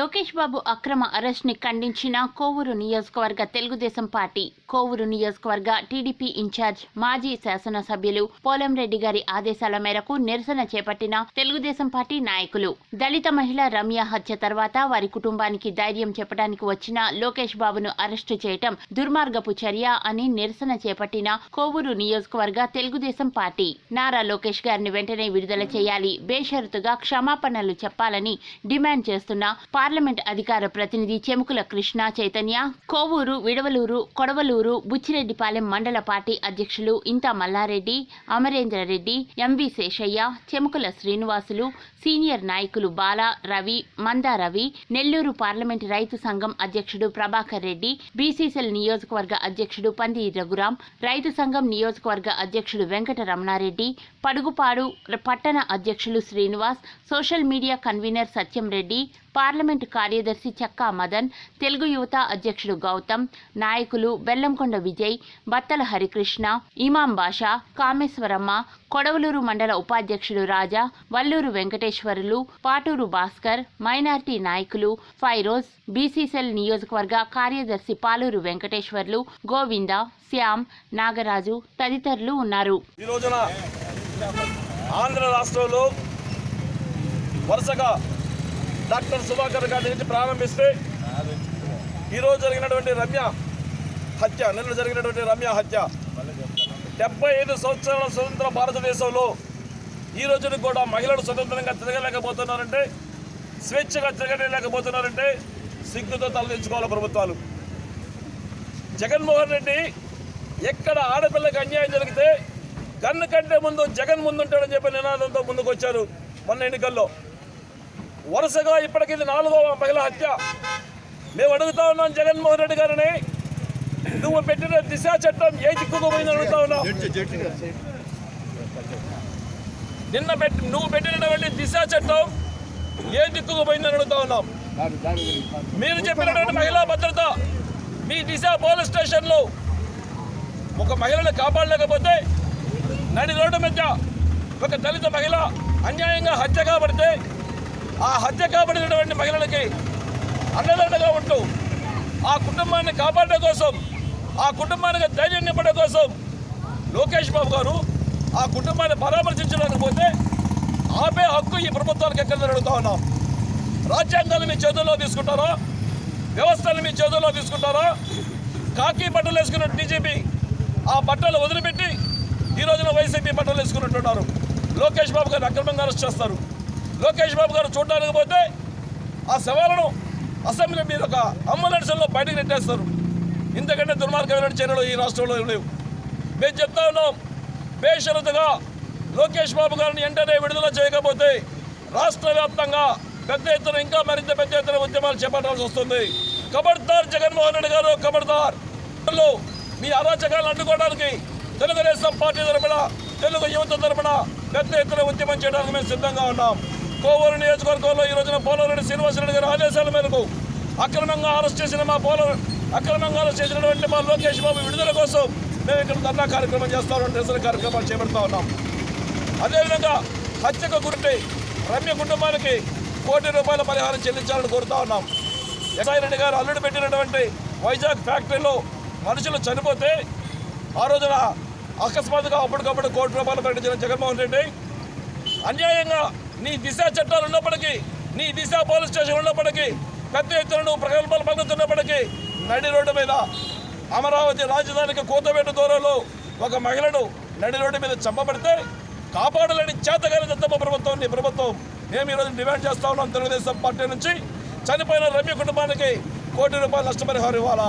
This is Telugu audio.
లోకేష్ బాబు అక్రమ అరెస్ట్ని ఖండించిన కోవూరు నియోజకవర్గ తెలుగుదేశం పార్టీ కోవూరు నియోజకవర్గ టీడీపీ ఇన్ఛార్జ్ మాజీ శాసనసభ్యులు పోలంరెడ్డి గారి ఆదేశాల మేరకు నిరసన చేపట్టిన తెలుగుదేశం పార్టీ నాయకులు. దళిత మహిళ రమ్య హత్య తర్వాత వారి కుటుంబానికి ధైర్యం చెప్పడానికి వచ్చిన లోకేష్ బాబును అరెస్టు చేయటం దుర్మార్గపు చర్య అని నిరసన చేపట్టిన కోవూరు నియోజకవర్గ తెలుగుదేశం పార్టీ. నారా లోకేష్ గారిని వెంటనే విడుదల చేయాలి బేషరతుగా క్షమాపణలు చెప్పాలని డిమాండ్ చేస్తున్న పార్లమెంట్ అధికార ప్రతినిధి చెముకుల కృష్ణ చైతన్య కోవూరు విడవలూరు కొడవలూరు బుచ్చిరెడ్డిపాలెం మండల పార్టీ అధ్యక్షులు ఇంత మల్లారెడ్డి అమరేంద్రరెడ్డి ఎంవి శేషయ్య చెముకుల శ్రీనివాసులు సీనియర్ నాయకులు బాల రవి మందా రవి నెల్లూరు పార్లమెంట్ రైతు సంఘం అధ్యక్షుడు ప్రభాకర్ రెడ్డి బీసీసీఎల్ నియోజకవర్గ అధ్యక్షుడు పంది రఘురాం రైతు సంఘం నియోజకవర్గ అధ్యక్షుడు వెంకట రమణారెడ్డి పడుగుపాడు పట్టణ అధ్యక్షులు Srinivas social media convener Satyam Reddy parliament కార్యదర్శి చక్కా మదన్ తెలుగు యువత అధ్యక్షుడు గౌతమ్ నాయకులు బెల్లంకొండ విజయ్ బత్తల హరికృష్ణ ఇమాం బాషా కామేశ్వరమ్మ కొడవలూరు మండల ఉపాధ్యక్షుడు రాజా వల్లూరు వెంకటేశ్వరులు పాటూరు భాస్కర్ మైనార్టీ నాయకులు ఫైరోజ్ బీసీసెల్ నియోజకవర్గ కార్యదర్శి పాలూరు వెంకటేశ్వర్లు గోవింద శ్యామ్ నాగరాజు తదితరులు ఉన్నారు. ఆంధ్ర రాష్ట్రంలో వరుసగా డాక్టర్ సుధాకర్ గారి నుంచి ప్రారంభిస్తే ఈరోజు జరిగినటువంటి రమ్య హత్య నిన్న జరిగినటువంటి రమ్య హత్య. డెబ్బై ఐదు సంవత్సరాల స్వతంత్ర భారతదేశంలో ఈ రోజున కూడా మహిళలు స్వతంత్రంగా తిరగలేకపోతున్నారంటే స్వేచ్ఛగా తిరగలేకపోతున్నారంటే సిగ్గుతో తలదించుకోవాలి ప్రభుత్వాలు. జగన్మోహన్ రెడ్డి ఎక్కడ ఆడపిల్లకి అన్యాయం జరిగితే కన్ను కంటే ముందు జగన్ ముందుంటాడని చెప్పి నినాదంతో ముందుకు వచ్చారు మొన్న ఎన్నికల్లో. వరుసగా ఇప్పటికీ నాలుగో నాలుగవ మహిళ హత్య. మేము అడుగుతా ఉన్నాం జగన్మోహన్ రెడ్డి గారిని. నువ్వు పెట్టిన దిశ చట్టం ఏ దిక్కుకు పోయిందని అడుగుతా ఉన్నావు నిన్న పెట్టి నువ్వు పెట్టినటువంటి దిశ చట్టం ఏ దిక్కుకు పోయిందని అడుగుతా ఉన్నాం. మీరు చెప్పినటువంటి మహిళా భద్రత మీ దిశ పోలీస్ స్టేషన్లో ఒక మహిళను కాపాడలేకపోతే నడి రోడ్డు మధ్య ఒక దళిత మహిళ అన్యాయంగా హత్య కాబడితే ఆ హత్య కాబడినటువంటి మహిళలకి అండదండగా ఉంటూ ఆ కుటుంబాన్ని కాపాడడం కోసం ఆ కుటుంబానికి ధైర్యం నింపడం కోసం లోకేష్ బాబు గారు ఆ కుటుంబాన్ని పరామర్శించడానికి పోతే ఆపే హక్కు ఈ ప్రభుత్వానికి ఎక్కడ అడుగుతా ఉన్నాం. రాజ్యాంగాన్ని మీ చేతుల్లో తీసుకుంటారా? వ్యవస్థను మీ చేతుల్లో తీసుకుంటారా? కాకి బట్టలు వేసుకున్న డీజీపీ ఆ బట్టలు వదిలిపెట్టి ఈ రోజున వైసీపీ బట్టలు వేసుకున్నట్టున్నారు లోకేష్ బాబు గారు అక్రమంగా అరెస్ట్ చేస్తారు. లోకేష్ బాబు గారు చూడడానికి పోతే ఆ శవాలను అసెంబ్లీ మీద ఒక అంబులెన్స్లో బయటకు నెట్టేస్తారు. ఇంతకంటే దుర్మార్గమైన చర్యలు ఈ రాష్ట్రంలో లేవు. మేము చెప్తా ఉన్నాం బేషరతుగా లోకేష్ బాబు గారిని వెంటనే విడుదల చేయకపోతే రాష్ట్ర వ్యాప్తంగా పెద్ద ఎత్తున ఇంకా మరింత పెద్ద ఎత్తున ఉద్యమాలు చేపట్టాల్సి వస్తుంది. కబడ్దార్ జగన్మోహన్ రెడ్డి గారు కబడ్దార్. మీ అరాచకాలను అడ్డుకోవడానికి తెలుగుదేశం పార్టీ తరపున తెలుగు యువత తరపున పెద్ద ఎత్తున ఉద్యమం చేయడానికి మేము సిద్ధంగా ఉన్నాం. కోవూరు నియోజకవర్గంలో ఈ రోజున పోలవరెడ్డి శ్రీనివాసరెడ్డి గారి ఆదేశాల మేరకు అక్రమంగా అరెస్ట్ చేసిన మా పోల అక్రమంగా అరెస్ట్ చేసినటువంటి మా లోకేష్ బాబు విడుదల కోసం మేము ఇక్కడ ధర్నా కార్యక్రమం చేస్తా ఉన్నాం నిరసన కార్యక్రమాలు చేపడుతూ ఉన్నాం. అదేవిధంగా హత్యకు గురిపై రమ్య కుటుంబానికి కోటి రూపాయల పరిహారం చెల్లించాలని కోరుతా ఉన్నాం. ఎస్ఐ రెడ్డి గారు అల్లుడు పెట్టినటువంటి వైజాగ్ ఫ్యాక్టరీలో మనుషులు చనిపోతే ఆ రోజున అకస్మాత్తుగా అప్పటికప్పుడు కోటి రూపాయలు ప్రకటించిన జగన్మోహన్ రెడ్డి. అన్యాయంగా నీ దిశ చట్టాలు ఉన్నప్పటికీ నీ దిశ పోలీస్ స్టేషన్ ఉన్నప్పటికీ పెద్ద ఎత్తున నువ్వు ప్రగల్భాలు పలుకుతున్నప్పటికీ నడి రోడ్డు మీద అమరావతి రాజధానికి కూతబెట్టు దూరంలో ఒక మహిళను నడి రోడ్డు మీద చంపబడితే కాపాడాలని చేతగాని దత్తమ్మ ప్రభుత్వం నీ ప్రభుత్వం. మేము ఈరోజు డిమాండ్ చేస్తా ఉన్నాం తెలుగుదేశం పార్టీ నుంచి. చనిపోయిన రమ్య కుటుంబానికి కోటి రూపాయలు నష్టపరిహారం ఇవ్వాలా?